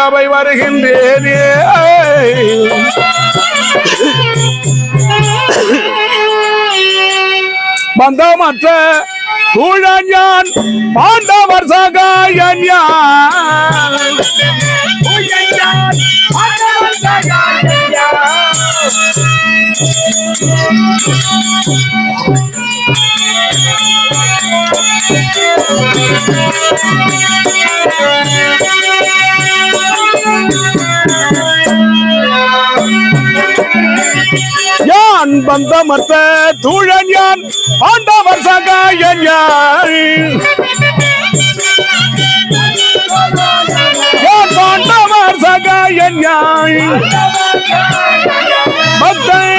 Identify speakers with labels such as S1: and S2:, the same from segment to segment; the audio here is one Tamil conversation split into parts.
S1: சபை வருகின்றேனே. பந்தமற்ற தூழன் யான் பாண்டவர் சகாயன் யான் தூழன் யான் யான் பந்தமற்ற தூழன் யான்? பாண்டவர் சகாயன் யான் யான் பாண்டவர் சகாயன் யான் மக்கள்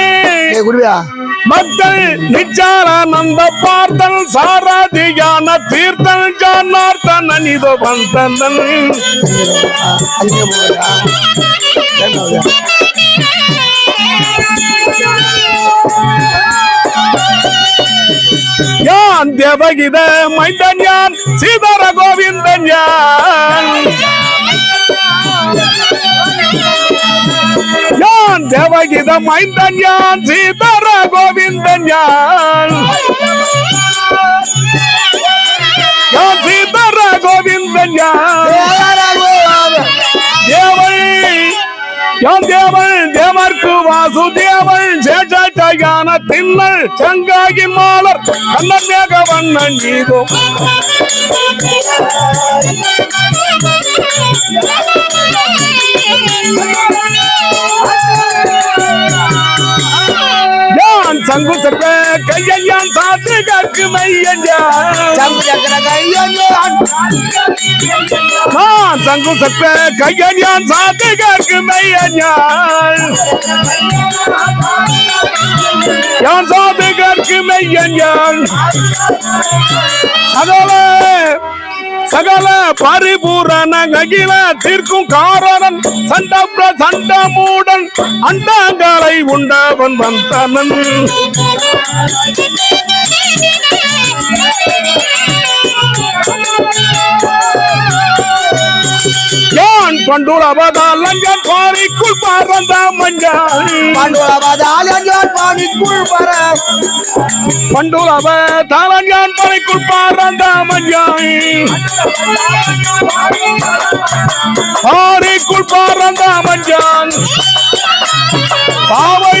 S1: மக்கள் நிச்சாரானந்த பார்த்தல் சாராதியான தீர்த்தல் ஜானார்த்தன் அனிதோ யான் தேவகித மைந்தன் யான்? சீதர கோவிந்தன் யான்? யான் தேவகித மைந்தன் யான்? சீதர கோவிந்தன் யான்? யான் சீதர கோவிந்தன் யான்? தேவள் யான் தேவள் தேவர்க்கு வாசுதேவள் சேஷான திண்ணல் செங்காகி மாலர் கண்ணன் மேக வண்ணன் நீதோ யான் சங்கு சர்ப்ப கையன் யான் சாத்து கற்கு மையன் யான்
S2: சங்கு சக்கர கையன்
S1: நான் சங்கு சர்ப்ப கையன் யான் சாத்து கற்கு மையன் யான் சாத்து கற்கு மையன் யான் சகல பரிபூரண அகில தீர்க்கும் காரணன் சண்ட சண்டமூடன் அண்டங்களை உண்டவன் வந்தனன். பண்டுல அவதாலஞ்சன் பாரிக்குள் பறந்த மஞ்சான்
S2: பாண்டுவலபாதாலன் பாணிக்குள் பர
S1: பண்டுல அவதாலஞ்சன் பாரிக்குள் பறந்த மஞ்சான் பாரிக்குள் பறந்த மஞ்சான் பாவை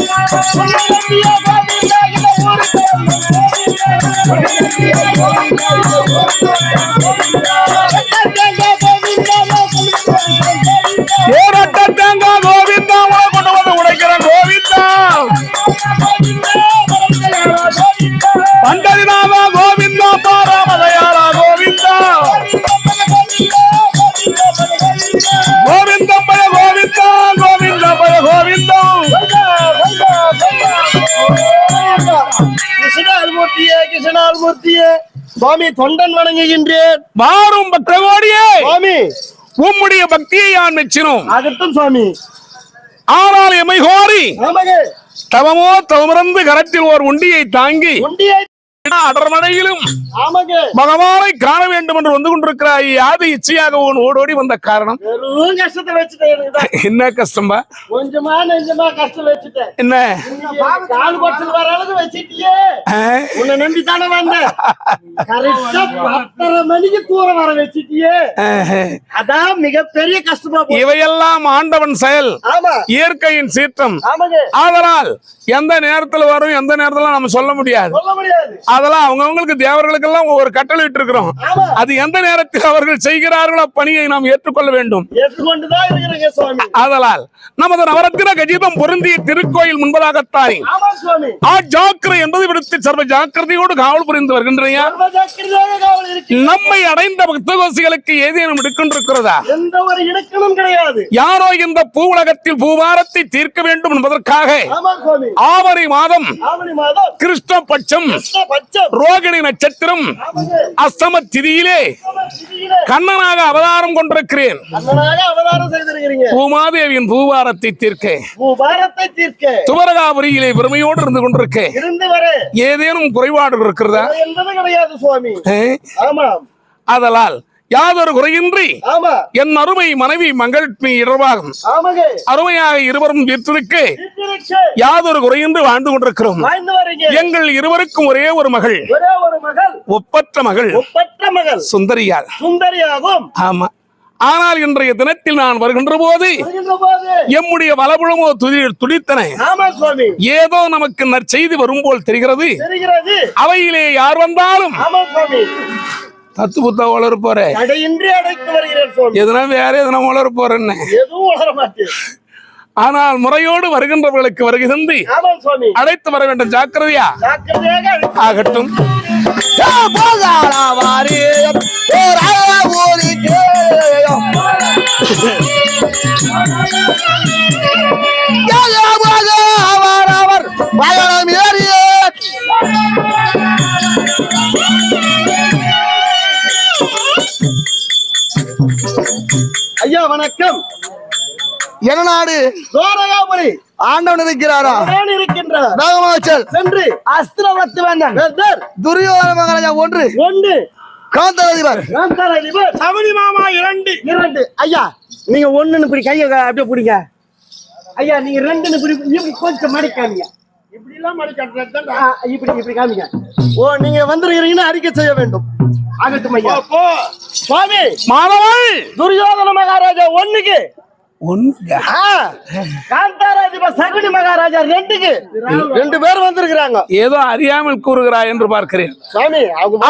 S3: Thank. சுவாமி தொண்டன் வணங்குகின்றேன்.
S1: மாறும் பக்தகோடியே!
S3: சுவாமி.
S1: உம்முடைய பக்தியை யான் மெச்சினோம்?
S3: ஆகட்டும் சுவாமி.
S1: ஆனால் எமை கோரி தவமோ தவமறந்து கரத்தில் ஓர் உண்டியை தாங்கி
S3: ஒண்டியை
S1: பகவானை காண வேண்டும் என்று வந்து கொண்டிருக்கிறாய். யாது இச்சையாக உன் ஓடோடி வந்த காரணம்?
S3: கஷ்டத்தை வச்சுட்டேன்.
S1: என்ன கஷ்டம்பா?
S3: கொஞ்சமா நெஞ்சமா கஷ்டம் வச்சுட்டேன்.
S1: என்ன?
S3: கால் பட்சல் வர அளவுக்கு வச்சிட்டியே.
S1: ஆ?
S3: உன்னை நம்பி தானே வந்தேன். கரெக்டா பத்தரை மணிக்கு தூர வர வச்சிட்டியே.
S1: ஆஹ்.
S3: அதான் மிகப்பெரிய கஷ்டமா.
S1: இவையெல்லாம் ஆண்டவன் செயல். இயற்கையின் சீற்றம். ஆதலால் எந்த நேரத்துல வரும் எந்த நேரத்துல நம்ம சொல்ல முடியாது. அதெல்லாம் அவங்கவங்களுக்கு தேவர்களுக்கெல்லாம் ஒவ்வொரு கட்டளை இருக்கிறோம்
S3: ஆமா.
S1: அது எந்த நேரத்தில் அவர்கள் செய்கிறார்களோ பணியை நாம் ஏற்றுக்கொள்ள வேண்டும். ஆதலால் நமது நவரத்தின கஜிதம் பொருந்திய திருக்கோயில்
S3: சுவாமி.
S1: ஆ ஜாக்கிரை என்பது விடுத்து சர்வ ஜாக்கிரதையோடு காவல் புரிந்து
S3: இருக்கு
S1: நம்மை அடைந்த பக்தகோசிகளுக்கு ஏதேனும் எடுக்கின்றிருக்கிறதா?
S3: எந்த ஒரு இணக்கமும் கிடையாது.
S1: யாரோ இந்த பூவுலகத்தில் பூபாரத்தை தீர்க்க வேண்டும் என்பதற்காக ஆவணி மாதம் கிருஷ்ண பட்சம் ரோகிணி நட்சத்திரம். அஸ்தம திதியிலே கண்ணனாக அவதாரம் கொண்டிருக்கிறேன். பூமாதேவியின் பூவாரத்தை தீர்க்க. துவரகாபுரியிலே பெருமையோடு இருந்து கொண்டிருக்க.
S3: இருந்து வர.
S1: ஏதேனும் குறைபாடு இருக்கிறதா?
S3: என்பது
S1: யாதொரு குறையின்றி என் அருமை மனைவி மங்கள்மி இடர்வாகும் அருமையாக இருவரும் வீட்டிற்கு யாதொரு குறையின்றி வாழ்ந்து கொண்டிருக்கிறோம். எங்கள் இருவருக்கும் ஒரே ஒரு மகள். ஒப்பற்ற மகள்.
S3: ஒப்பற்ற மகள்.
S1: சுந்தரியால்
S3: சுந்தரியாகும்.
S1: ஆமா. ஆனால் இன்றைய தினத்தில் நான் வருகின்ற போது எம்முடைய வலபுலமோ துதி துடித்தன. ஏதோ நமக்கு நற்செய்தி வரும் போல் தெரிகிறது. அவையிலே யார் வந்தாலும் தத்து புத்த வளர போற.
S3: தடையின்றி அடைத்து வருகிறேன் சுவாமி.
S1: எதுனா வேற எதுனா வளர போறேன்னு.
S3: எதுவும் வளர மாட்டேன்.
S1: ஆனால் முறையோடு வருகின்றவர்களுக்கு வருகை தந்து அழைத்து வர வேண்டும். ஜாக்கிரதையா? ஆகட்டும்.
S2: போகாராவாரி
S3: வணக்கம்.
S2: என்ன நாடு?
S3: தோரகாபுரி.
S2: ஆண்டவன் இருக்கிறாரா?
S3: இருக்கின்றார்
S2: ராகமாச்சல்
S3: சென்று
S2: அஸ்திரவத்து வேண்டாம்
S3: வேந்தர்
S2: துரியோதன மகாராஜா ஒன்று.
S3: ஒன்று. காந்தார் அதிபர்
S1: சமணி மாமா இரண்டு.
S3: இரண்டு. ஐயா நீங்க ஒண்ணுன்னு இப்படி கைய அப்படியே பிடிங்க. ஐயா நீங்க ரெண்டுன்னு இப்படி கொஞ்சம் மடிக்காமீங்க இப்படி இப்படி இப்படி காமிங்க. ஓ நீங்க வந்திருக்கிறீங்கன்னு அறிக்கை செய்ய வேண்டும். ஆகட்டும் ஐயா. சுவாமி துரியோதன மகாராஜா ஒண்ணுக்கு சகுனி மகாராஜா ரெண்டுக்கு. ரெண்டு. பேர் வந்திருக்கிறாங்க.
S1: ஏதோ அறியாமல் கூறுகிறாய் என்று பார்க்கிறேன்.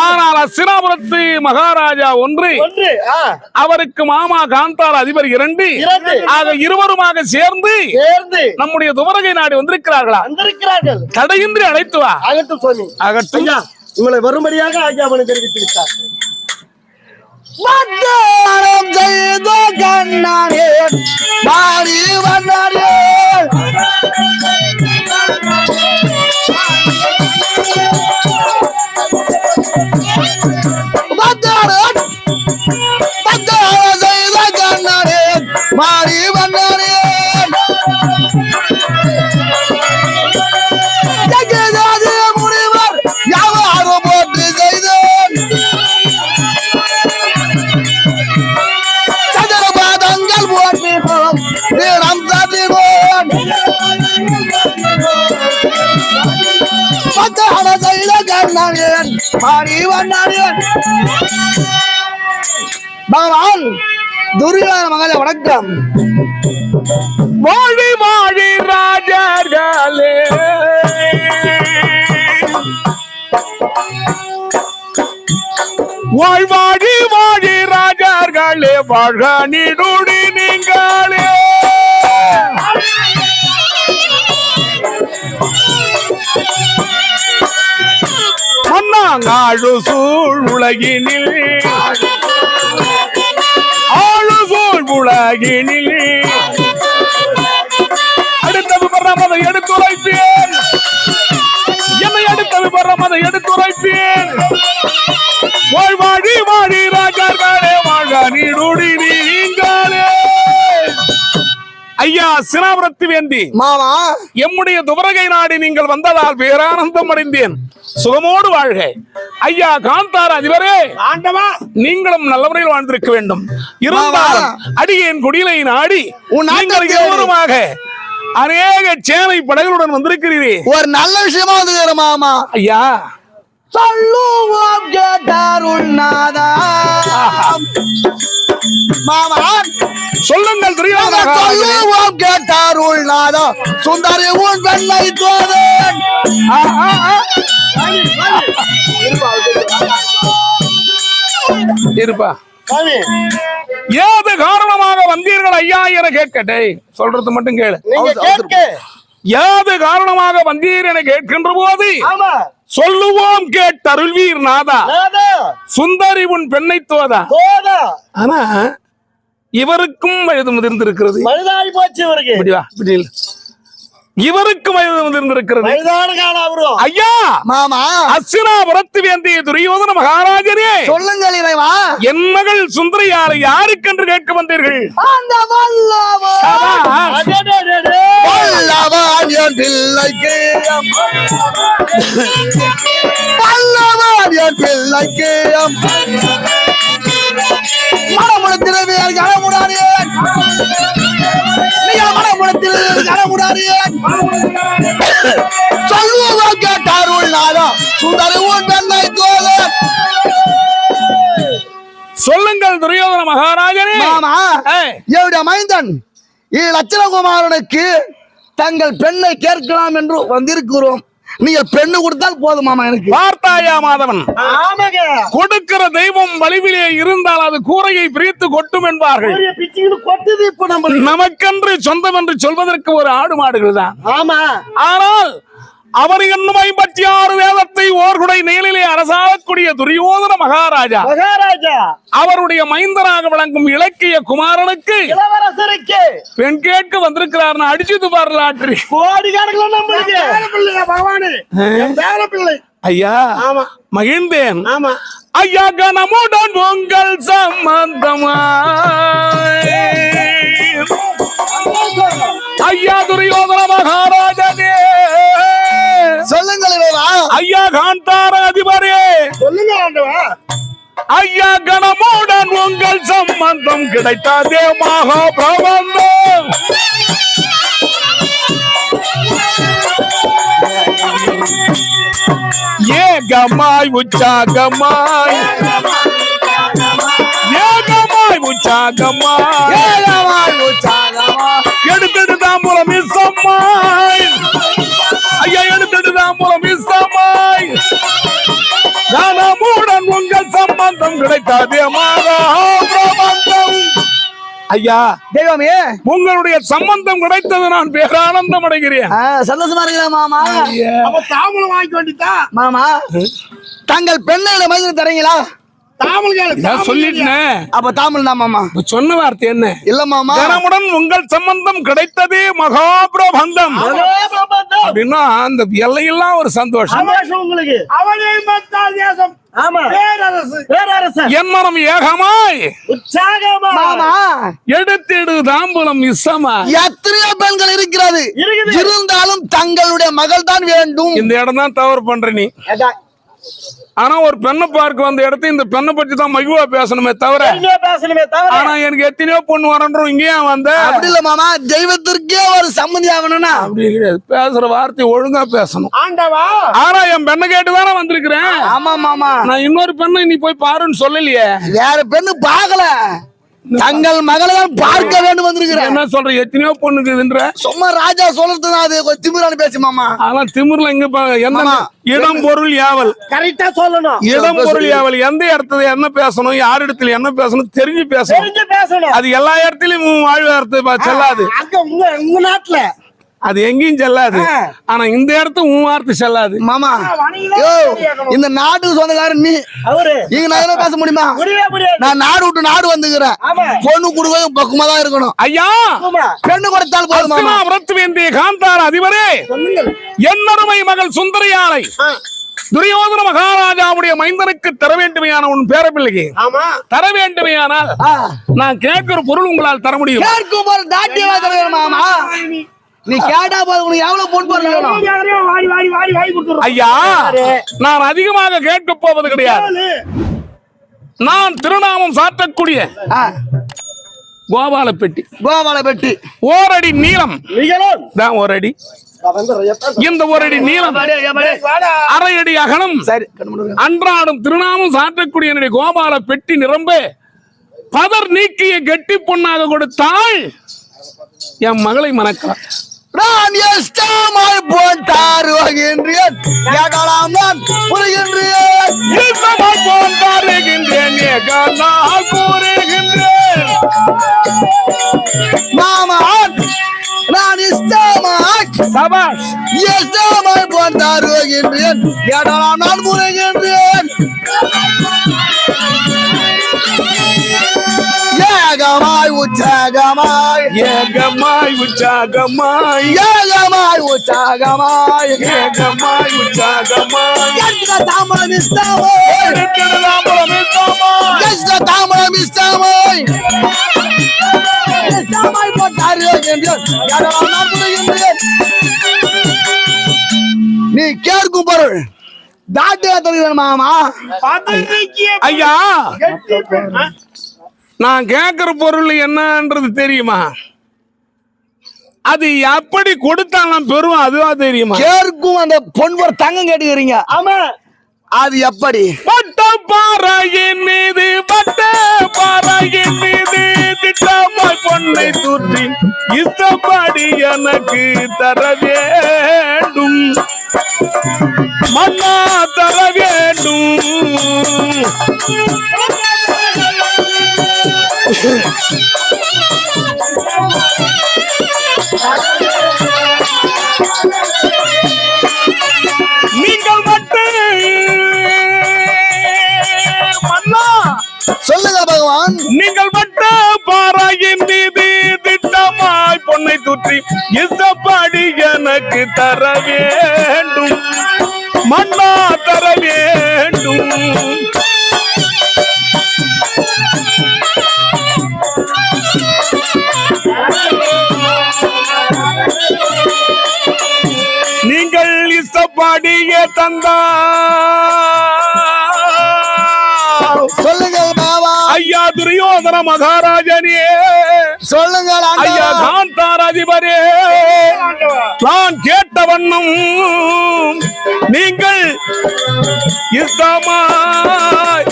S1: ஆனால் அசினாபுரத்து மகாராஜா ஒன்று அவருக்கு மாமா காந்தார் அதிபர் இரண்டு. ஆக இருவருமாக சேர்ந்து
S3: சேர்ந்து
S1: நம்முடைய துவரகை நாடு வந்திருக்கிறார்களா?
S3: வந்திருக்கிறார்கள்.
S1: தடையின்றி அழைத்து வா.
S3: ஆகட்டும் ஐயா உங்களை வரும்படியாக ஐயாவனை தெரிவித்து விட்டார்.
S2: மத்தாரம் செய்து கண்ணானே பாடி வந்தாரே மத்தாரம் மத்தாரம் செய்த கண்ணானே மாறி பகவான் துரியோதன மகள வணக்கம்.
S1: வாழி வாழி ராஜர்களே. வாழ்வாடி வாழி ராஜார்களே வாழ்க நீடுடி நீங்களே. நாடு சூழ் உலகினில். ஆழு சூழ் உலகினில். அடுத்த விபரம் அதை எடுத்துரைப்பேன். என்னை அடுத்த விபரம் அதை எடுத்துரைப்பேன். வாழ்வாடி வாடி ராஜார்களே வாழ்க நீடுடி ஐயா சினாபுரத்து வேந்தி
S2: மாமா.
S1: எம்முடைய துவரகை நாடி நீங்கள் வந்ததால் பேரானந்தம் அடைந்தேன். சுகமோடு வாழ்க. ஐயா காந்தார் அதிபரே.
S3: ஆண்டவா.
S1: நீங்களும் நல்ல முறையில் வாழ்ந்திருக்க வேண்டும். இருந்தாலும் அடியேன் குடிலை நாடி நீங்கள்
S2: தேடி.
S1: இருவருமாக அநேக சேனை படைகளுடன் வந்திருக்கிறீரே.
S2: ஒரு நல்ல விஷயமா வந்து மாமா.
S1: ஐயா
S2: சொல்லுவோம் கேட்டாருண்ணாதா மாமான்
S1: சொல்லுங்கள்
S2: சொல்லுவோம் கேட்டாருள்நாதா சுந்தரி உன் வெள்ளை தோதன்
S1: இருப்பா. ஏது காரணமாக வந்தீர்கள் ஐயா என கேட்கட்டே. சொல்றது மட்டும் கேளு. ஏது காரணமாக வந்தீர் என கேட்கின்ற போது சொல்லுவோம் கேட்டருள்வீர் நாதா.
S3: நாதா.
S1: சுந்தரி உன் பெண்ணை தோதா. ஆனா இவருக்கும் வயது முதிர்ந்திருக்கிறது.
S3: போச்சு இவருக்கு.
S1: இவருக்கும் வயது
S3: அவரும்
S1: ஐயா!
S2: மாமா.
S1: அசினாபுரத்து வேந்திய துரியோதன மகாராஜனே!
S2: சொல்லுங்கள் இறைவா.
S1: என் மகள் சுந்தரியாலை யாருக்கென்று கேட்க வந்தீர்கள்?
S2: அந்த வல்லவன் என் பிள்ளைக்கு. வல்லவன் என் பிள்ளைக்கு. மனமுடத்திலே கனமுடாதே சொல்லுவோம் கேட்டாருள் நாதம் சுந்தரி உன் தன்னை தோழர்
S1: சொல்லுங்கள் துரியோதன மகாராஜனே.
S2: மாமா என்னுடைய மைந்தன் லட்சணகுமாரனுக்கு தங்கள் பெண்ணை கேட்கலாம் என்று வந்திருக்கிறோம். நீங்கள் பெண்ணு கொடுத்தால் போதும் மாமா எனக்கு.
S1: பார்த்தாயா மாதவன்? கொடுக்கிற தெய்வம் வலிவிலே இருந்தால் அது கூரையை பிரித்து கொட்டும் என்பார்கள்.
S3: கொட்டுது இப்ப நம்ம
S1: நமக்கென்று சொந்தம் என்று சொல்வதற்கு ஒரு ஆடு மாடுகள் தான்.
S3: ஆமா.
S1: ஆனால் அவர் என்னும் ஐம்பத்தி ஆறு வேதத்தை ஓர்குடை நேலிலே அரசாகக்கூடிய துரியோதன மகாராஜா.
S3: மகாராஜா.
S1: அவருடைய மைந்தனாக விளங்கும் இலக்கிய குமாரனுக்கு
S3: இளவரசருக்கு.
S1: பெண் கேட்க வந்திருக்கிறார் அடிச்சு பாரலாற்றி
S3: கோடி கணக்கில் நம்மளுக்கு பிள்ளையா பகவானு. என் பேர பிள்ளை.
S1: ஐயா
S3: ஆமா.
S1: மகிழ்ந்தேன்.
S3: ஆமா.
S1: ஐயா கனமுடன் உங்கள் சம்பந்தமா ஐயா துரியோதன மகாராஜனே
S2: சொல்லுங்கள்
S1: ஐயா காந்தார அதிபரே
S3: சொல்லுங்க ஆண்டவா.
S1: ஐயா கணமுடன் உங்கள் சம்பந்தம் கிடைத்ததே மகா பிரபந்தம் ஏகமாய் உற்சாகமாய். ஏகமாய் உற்சாகமாய்.
S2: ஏகமாய் உற்சாகமா
S1: எடுத்துட்டு தாம்பூலம் இசம்மாய். ஐயா எடுத்துட்டு உங்கள் சம்பந்தம் பிரபந்தம். ஐயா
S2: தெய்வமே.
S1: உங்களுடைய சம்பந்தம் கிடைத்தது நான் பேரானந்தம் அடைகிறேன்.
S2: சந்தோஷமா இருக்கிறா மாமா.
S3: அப்ப தாம்பூலம் வாங்கி வேண்டித்தா
S2: மாமா தங்கள் பெண்ணை மைந்தன் தரீங்களா?
S3: தாம்பூலம்
S1: நான் சொல்லிட்டேன்.
S2: அப்ப தாமல் தான் மாமா.
S1: இப்ப சொன்ன வார்த்தை என்ன?
S2: இல்ல மாமா.
S1: உங்கள் சம்பந்தம் கிடைத்ததே மகா பிரபந்தம் அப்படின்னா அந்த எல்லையெல்லாம் ஒரு சந்தோஷம்.
S3: சந்தோஷம் உங்களுக்கு. அவனே தேசம். ஆமா. பேரரசு. பேரரசன்.
S1: என் மனம் ஏகமாய். எடுத்திடு தாம்பூலம் இசமா.
S2: எத்தனையோ பெண்கள் இருக்கிறது.
S3: இருக்குது.
S2: இருந்தாலும் தங்களுடைய மகள் தான் வேண்டும்.
S1: இந்த இடம் தான் தவறு பண்ற நீ. ஆனா ஒரு பெண்ணை பார்க்க வந்த இடத்த இந்த பெண்ணை பற்றி தான் மகிழ்வா பேசணுமே தவிர
S3: பேசணுமே தவிர.
S1: ஆனா எனக்கு எத்தனையோ பொண்ணு வரன்றோம் இங்கேயே வந்த?
S2: அப்படி இல்ல மாமா தெய்வத்திற்கே ஒரு சம்மந்தி ஆகணும்னா.
S1: அப்படி கிடையாது பேசுற வார்த்தை ஒழுங்கா பேசணும்.
S3: ஆண்டவா?
S1: ஆனா என் பெண்ணை கேட்டு தானே வந்திருக்கிறேன்.
S2: ஆமா மாமா.
S1: நான் இன்னொரு பெண்ணை நீ போய் பாருன்னு சொல்லலையே.
S2: வேற பெண்ணு பார்க்கல. தங்கள் மகளை தான் பார்க்க வேண்டும் வந்திருக்கிறேன்.
S1: என்ன சொல்ற? எத்தனையோ பொண்ணுக்குதுன்ற
S2: சும்மா ராஜா சொல்றது தான் அது திமிரான பேச்சு மாமா.
S1: ஆனா திமிர்ல எங்க பா- என்ன. இடம் பொருள் யாவல்.
S3: கரெக்டா சொல்லணும்.
S1: இடம் பொருள் யாவல். எந்த இடத்துல என்ன பேசணும் யார் இடத்துல என்ன பேசணும் தெரிஞ்சு பேசணும்.
S3: தெரிஞ்சு பேசணும்.
S1: அது எல்லா இடத்துலயும் பா- செல்லாது.
S3: அங்க உங்க உங்க நாட்டுல
S1: அது எங்கேயும் செல்லாது. ஆனா இந்த இடத்து உன் வார்த்தை செல்லாது.
S2: மாமா யோ. இந்த நாட்டுக்கு சொந்தக்காரன் நீ.
S3: அவரு.
S2: இங்க நான் என்ன பேச முடியுமா? நான் நாடு விட்டு நாடு வந்துக்கிறேன். பொண்ணு கொடுக்க பக்குவமா தான் இருக்கணும்.
S1: ஐயா
S2: பெண்ணு கொடுத்தால் போதும் மாமா.
S1: அஸ்தினாபுரத்து வேந்திய காந்தார அதிபரே என்னருமை மகள் சுந்தரியாலை துரியோதன மகாராஜாவுடைய மைந்தனுக்கு தர வேண்டுமையான உன் பேரப்பிள்ளைக்கு.
S3: ஆமா.
S1: தர வேண்டுமையானால் நான் கேட்கிற பொருள் உங்களால் தர முடியும்?
S2: நீ கேட்டா போது உனக்கு எவ்வளவு பொன்
S3: கொடுத்துறோம்
S1: ஐயா நான் அதிகமாக கேட்க போவது கிடையாது. நான் திருநாமம் சாத்தக்கூடிய கோபால பெட்டி
S2: கோபால பெட்டி
S1: ஓரடி நீளம். தான் ஒரு அடி இந்த ஒரு அடி நீளம் அரை அடி அகலம். அன்றாடம் திருநாமம் சாற்றக்கூடிய என்னுடைய கோபால பெட்டி நிரம்ப பதர் நீக்கிய கெட்டி பொண்ணாக கொடுத்தால் என் மகளை மணக்கலாம்
S2: நான் எஸ்டாமாய் போட்டார் வருகின்றேன் கேட்கலாம் நான் புரிகின்றேன்.
S1: இன்பமாய் போன்றாருகின்றேன், ஏ ஏக நான் கூறுகின்றேன்.
S2: மாமா நான் இஷ்டமாய்
S1: சபாஷ்.
S2: இஷ்டமாய் போட்டாருகின்றேன் ஏடா நான் முறைகின்றேன் ஏகமாய் உற்சாகமாய்.
S1: ஏகமாய் உற்சாகமாய்.
S2: ஏகமாய் உற்சாகமாய். எந்த தாமரம் இஷ்டமோ
S1: இருக்கிறதாமலம் இல்லாமாய்
S2: எந்த தாமரம் இஷ்டமாய் போட்டாருகின்றேன் ஏடா நான் முறைகின்றேன் நீ கேட்கும் பொருள் தாட்டு மாமா.
S1: ஐயா. நான் கேட்கிற பொருள் என்னன்றது தெரியுமா? அது எப்படி கொடுத்தா நான் பெறுவோம் அதுவா தெரியுமா?
S2: கேட்கும் அந்த பொன்பொரு தங்கம் கேட்டுக்கிறீங்க.
S3: ஆமா.
S2: அது எப்படி?
S1: பட்ட பாறையின் மீது பட்ட பாறையின் மீது திட்டமாய் பொன்னை தூற்றி இஷ்டப்படி எனக்கு தர தந்தா.
S2: சொல்லுங்க பாபா
S1: ஐயா துரியோதன மகாராஜனே.
S2: சொல்லுங்க
S1: ஐயா காந்தார் அதிபரே நான் கேட்ட வண்ணம் நீங்கள் இஸ்லாமாய்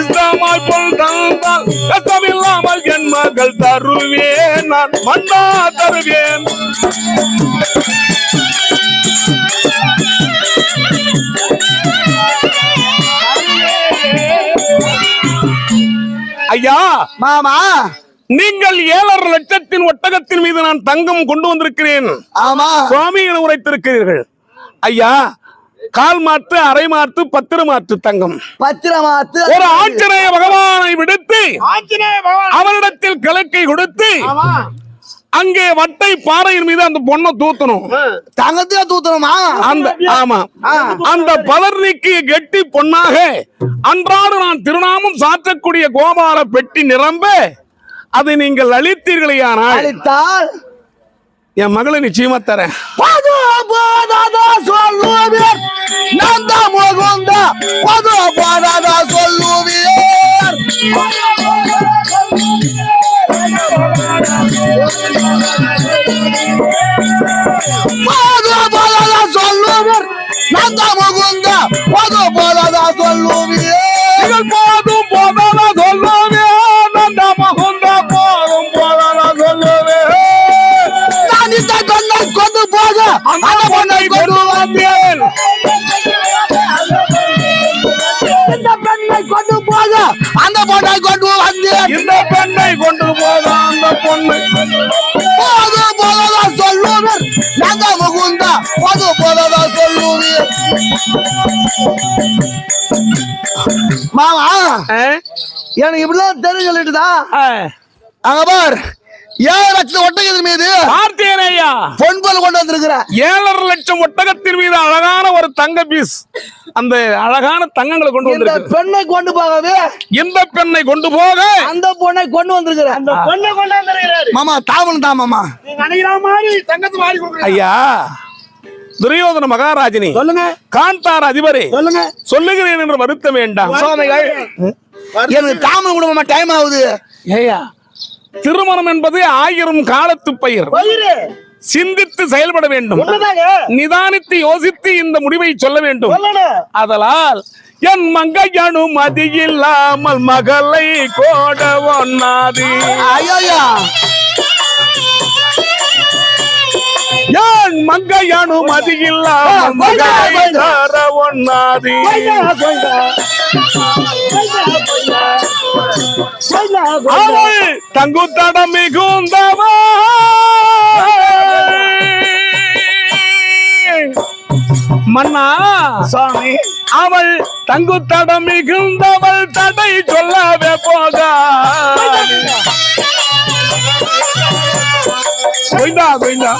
S1: இஸ்லாமாய் போல் தந்தால் கஷ்டமில்லாமல் என் மகள் தருவேன் நான் மன்னா தருவேன். ஐயா!
S2: மாமா!
S1: நீங்கள் ஏழரை லட்சத்தின் ஒட்டகத்தின் மீது நான் தங்கம் கொண்டு வந்திருக்கிறேன்.
S2: ஆமா!
S1: சுவாமி என உரைத்திருக்கிறீர்கள். ஐயா! கால் மாற்று அரை மாற்று பத்திர மாற்று தங்கம்.
S2: பத்திரமாத்து
S1: ஒரு ஆஞ்சநேய பகவானை விடுத்து அவரிடத்தில் கிழக்கை கொடுத்து
S3: ஆமா!
S1: அங்கே வட்டை பாறையின் மீது அந்த பொண்ணை தூத்தணும்.
S2: தங்கத்தையே தூத்தணுமா?
S1: அந்த ஆமா. அந்த பதர் நீக்கிய கெட்டி பொன்னாக அன்றாடு நான் திருநாமம் சாற்றக்கூடிய கோபால பெட்டி நிரம்ப அதை நீங்கள் அளித்தீர்களேயானால்
S2: அளித்தால்
S1: என் மகளை நிச்சயமா தரேன்.
S2: பது போதாதா சொல்லுவீர் நந்த முகுந்த பது போதாதா சொல்லுவீர் பது போதாதா சொல்லுவீர் நந்த முகுந்த பது போதாதா சொல்லுவீர் போக
S1: அந்த பொண்ணை கொண்டு வந்தேன்
S2: இந்த பெண்ணை கொண்டு போக. அந்த பொண்ணை கொண்டு வந்தேன்
S1: இந்த பெண்ணை கொண்டு போத அந்த பொண்ணை.
S2: போது போததா சொல்லுவீர். நந்த முகுந்த போது போததா சொல்லுவீர். மாமா? எனக்கு இப்படிலாம் தெரிஞ்சு சொல்லிட்டுதா?
S1: ஆ.
S2: அங்க பார். ஏழு லட்சம் ஒட்டகத்தின் மீது
S1: பார்த்தேன் ஐயா
S2: பொன்பல் கொண்டு வந்திருக்கிற.
S1: ஏழரை லட்சம் ஒட்டகத்தின் மீது அழகான ஒரு தங்க பீஸ் அந்த அழகான தங்கங்களை கொண்டு
S2: இந்த
S1: வந்திருக்கு.
S2: பெண்ணை கொண்டு போகவே
S1: இந்த பெண்ணை கொண்டு போக.
S2: அந்த பொண்ணை கொண்டு வந்திருக்கிற.
S3: அந்த பொண்ணை கொண்டாந்துருக்கிறாரு
S2: மாமா தாமன் தான் மாமா.
S3: நினைக்கிற மாதிரி தங்கத்து மாதிரி கொடுக்குறீங்க.
S1: ஐயா துரியோதன மகாராஜினி.
S3: சொல்லுங்க.
S1: காந்தார் அதிபரே.
S3: சொல்லுங்க.
S1: சொல்லுகிறேன் என்று வருத்தம் வேண்டாம்.
S2: சுவாமிகள் எனக்கு தாமன் குடும்பமா டைம் ஆகுது.
S1: ஏயா திருமணம் என்பது ஆயிரம் காலத்து பயிர். சிந்தித்து செயல்பட வேண்டும். நிதானித்து யோசித்து இந்த முடிவை சொல்ல வேண்டும். அதலால் என் மங்கையனு மதியில்லாமல் மகளை கோட ஒன்னாது என் மங்கையனு மதியில்லாமல் மகளை ஒன்னாது. அவள் தங்குத்தடம் மிகுந்தவ மன்னா
S2: சுவாமி
S1: அவள் தங்குத்தடம் மிகுந்தவள் தடை சொல்லவே போகா கொய்தா கொய்தா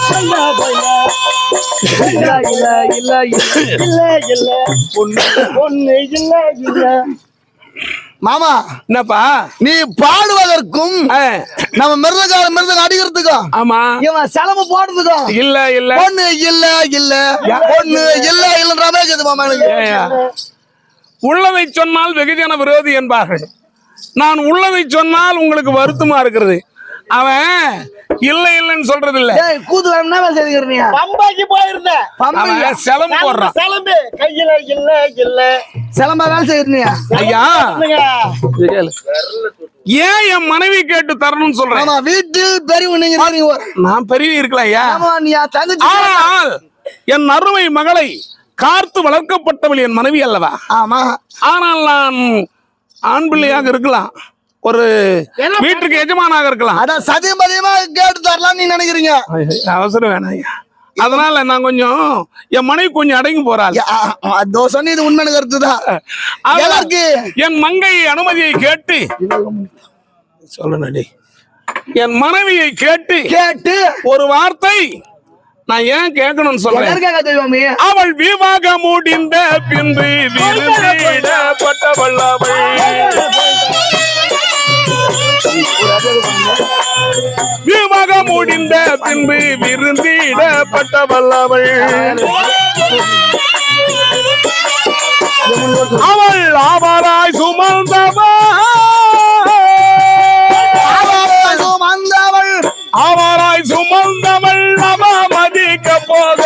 S3: இல்ல இல்ல இல்ல இல்ல இல்ல இல்ல ஒண்ணு ஒண்ணு இல்ல இல்ல
S2: மாமா
S1: என்னப்பா?
S2: நீ பாடுவதற்கும் நம்ம மிருதகார மிருதகம் அடிக்கிறதுக்கும்
S1: ஆமா.
S2: இவன் செலவு போடுறதுக்கும்
S1: இல்ல இல்ல.
S2: பொண்ணு இல்ல இல்ல. பொண்ணு இல்ல இல்லன்ற மாதிரி இருக்குது மாமா எனக்கு.
S1: உள்ளதை சொன்னால் வெகுஜன விரோதி என்பார்கள். நான் உள்ளதை சொன்னால் உங்களுக்கு வருத்தமா இருக்கிறது அவன் இல்ல இல்லைன்னு சொல்றது இல்ல
S2: கூத்து வேணும்னா வேலை செய்கிறீங்க
S3: பம்பாய்க்கு போயிருந்தேன்.
S1: அவன் சிலம்பு போடுறான்.
S3: கிளம்பு கையில இல்ல இல்ல.
S2: சிலம்பா வேலை செய்கிறீங்க
S1: ஐயா. ஏன் என் மனைவி கேட்டு தரணும்னு சொல்றேன்?
S2: ஆமா வீட்டில் பெரியவங்க நீங்க
S1: நான் பெரிய இருக்கலாம் ஐயா.
S2: ஆமா நீ
S1: ஆனால் என் அருமை மகளை காத்து வளர்க்கப்பட்டவள் என் மனைவி அல்லவா?
S2: ஆமா.
S1: ஆனால் நான் ஆண் பிள்ளையாக இருக்கலாம். ஒரு வீட்டுக்கு எஜமானாக இருக்கலாம்.
S2: அட சதியம் பதியமா கேட்டு தரலாம் நீ நினைக்கிறீங்க?
S1: அவசரம் ஐயா. அதனால நான் கொஞ்சம் என் மனைவி கொஞ்சம் அடங்கி போறாள்.
S2: அதோ சொன்னி இது உண்மையான கருத்து தான்
S1: என் மங்கை அனுமதியை கேட்டு சொல்லணடி என் மனைவியை கேட்டு
S2: கேட்டு?
S1: ஒரு வார்த்தை நான் ஏன் கேட்கணும்னு சொல்றேன். அவள் விவாக முடிந்த பின்பு விருந்திடப்பட்டவள் அவள் விவாக முடிந்த பின்பு விருந்திடப்பட்டவள் அவள் அவள் ஆவாராய் சுமந்தவள்.
S2: வந்தவள்
S1: அவராய் சுமந்தவள் அவ மதிக்க போக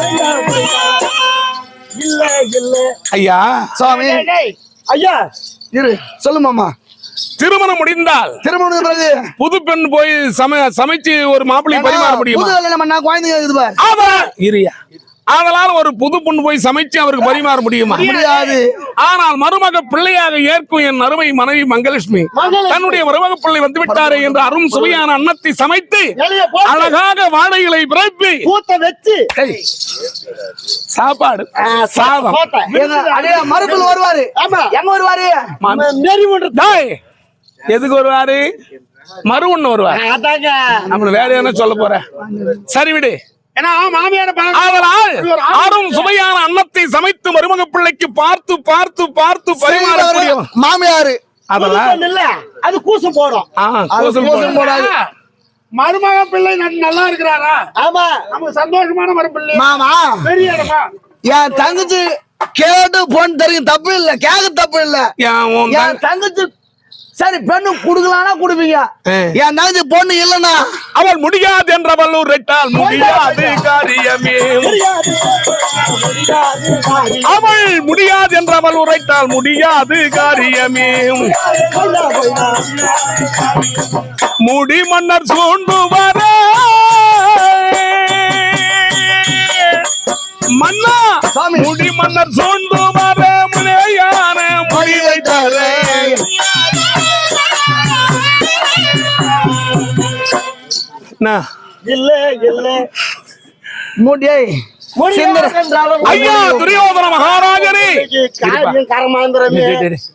S3: இல்ல இல்ல
S1: ஐயா
S2: சுவாமி.
S3: ஐயா
S2: இரு. சொல்லு மாமா.
S1: திருமணம் முடிந்தால்
S2: திருமணம்
S1: புது பெண் போய் சம சமைச்சு ஒரு மாப்பிள்ளை பரிமாற முடியுமா?
S2: குழந்தைங்க
S1: இரியா அதனால ஒரு புது பொண்ணு போய் சமைச்சு அவருக்கு பரிமாற முடியுமா?
S2: முடியாது.
S1: ஆனால் மருமக பிள்ளையாக ஏற்கும் என் அருமை மனைவி மங்கலட்சுமி. தன்னுடைய மருமக பிள்ளை வந்து விட்டாரே என்று அரும் சுவையான அன்னத்தை சமைத்து அழகாக வாழைகளை பிறப்பி
S3: கூத்த வச்சு
S1: சாப்பாடு. சாதம்.
S2: மறுப்பில் வருவாரு?
S3: ஆமா.
S2: எங்க வருவாரு?
S1: எதுக்கு வருவாரு? மறு ஒண்ணு வருவார். நம்மள வேற என்ன சொல்ல போற? சரி விடு. ஆறும் சுவையான அன்னத்தை சமைத்து மருமக பிள்ளைக்கு பார்த்து பார்த்து பார்த்து பரிமாறக்கூடிய
S2: மாமியாரு.
S1: அதெல்லாம்
S3: இல்ல. அது கூசு போடும்.
S1: கோசம்
S2: கோசம்
S1: போடு.
S2: போடாது.
S3: மருமக பிள்ளை நல்~ நல்லா இருக்கிறாரா? ஆமா. நமக்கு சந்தோஷமான மறுபிள்ளை
S2: மாமா.
S3: பெரிய இடமா?
S2: என் தங்கச்சி கேட்டு பொண்ணு தெரியும். தப்பு இல்ல. கேட்க தப்பு இல்ல. என்
S1: தங்க-
S2: தங்கச்சி சரி பெண்ணு குடுக்கலாம்னா குடுப்பீங்க. என் தங்கச்சி பொண்ணு இல்லன்னா?
S1: அவள் முடியாது என்ற வல்லூர் ரெட்டால் முடியாது காரியமே. அவள் முடியாது என்ற அவள் உரைத்தால் முடியாது காரியமே. முடி மன்னர் சூண்டு வர. மன்னா
S2: சாமி.
S1: முடி மன்னர் சூண்டு வர முனையான
S3: இல்ல இல்ல.
S2: முடியை.
S1: ஐயா துரியோதன.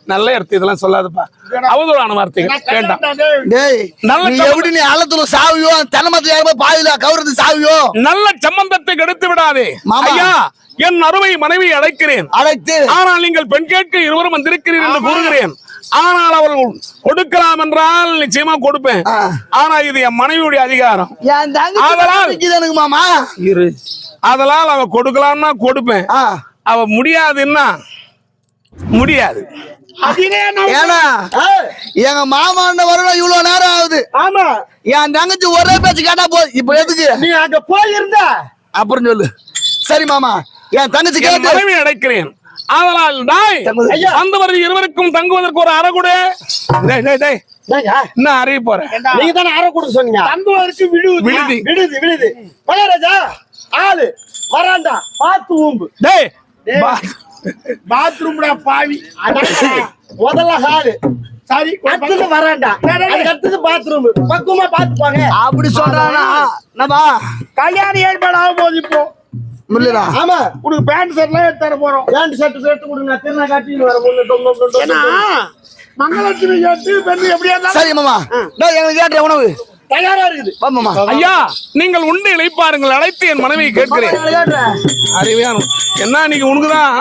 S1: நல்ல இடத்து இதெல்லாம் சொல்லாதப்பா. அவதூறான வார்த்தைகள். வேண்டாம்.
S2: டேய்
S1: நல்ல.
S2: எப்படி நீ ஆழத்துல சாவியோ தென்னமத்துல யாருமே கவுரது சாவியோ?
S1: நல்ல சம்பந்தத்தை கெடுத்து விடாதே. ஐயா என் அருமை மனைவி அழைக்கிறேன்.
S2: அழைத்து.
S1: ஆனால் நீங்கள் பெண் கேட்க இருவரும் வந்திருக்கிறீர்கள் என்று கூறுகிறேன். ஆனால் அவள் கொடுக்கலாம் என்றால் நிச்சயமா கொடுப்பேன். ஆனா இது என் மனைவியுடைய அதிகாரம்.
S2: எனக்கு மாமா
S1: இரு. அதனால் அவ கொடுக்கலாம்னா கொடுப்பேன். அவ முடியாதுன்னா முடியாது.
S2: எங்க மாமாண்ட வரணும் இவ்வளவு நேரம் ஆகுது.
S3: ஆமா.
S2: என் தங்கச்சி ஒரே பேச்சு கேட்டா போதும் இப்ப எதுக்கு?
S3: நீ அங்க போயிருந்த?
S2: அப்புறம் சொல்லு. சரி மாமா. என் தங்கச்சி கேட்டு.
S1: மனைவி டாய்
S2: ஐயா.
S1: வந்தவர் இருவருக்கும் தங்குவதற்கு ஒரு அறை கொடு டேய், டேய், டேய். என்ன அறிய போற?
S3: நீங்க தானே அரை கொடுக்க சொன்னீங்க? தங்குவதற்கு விடுது
S1: விடுதி.
S3: விடுது விடுது பழையராஜா ஆளு. வராண்டா. பாத்து ஊம்பு.
S1: டேய்
S4: பாத்ரூம்டா பாவி.
S3: முதல்ல ஹாலு
S4: சரி
S3: அடுத்தது வராண்டா. அடுத்தது பாத்ரூம். பக்குவமா பாத்துப்பாங்க.
S2: அப்படி சொல்றானா? என்னப்பா?
S4: கல்யாணம் ஏற்பாடு ஆக போகுது இப்போ.
S3: ஆமா
S4: உனக்கு பேண்ட் ஷர்ட்லாம் எடுத்து தர போறோம்.
S3: பேண்ட் ஷர்ட் ஷர்ட் கொடுங்க நான் திருநா காட்டின்னு வர முன்ன
S4: ஏன்னா. மங்களலட்சுமி கேட்டு பெண்ணு எப்படியா இருந்தாலும்
S2: சரி மாமா. ஏற்ற உணவு?
S3: தயாரா இருக்குது.
S2: வா மாமா.
S1: ஐயா நீங்கள் உண்டு இழைப்பாருங்கள். அழைத்து என் மனைவியை கேட்கிறேன். அறிவியான என்ன நீங்க உனக்குதான்?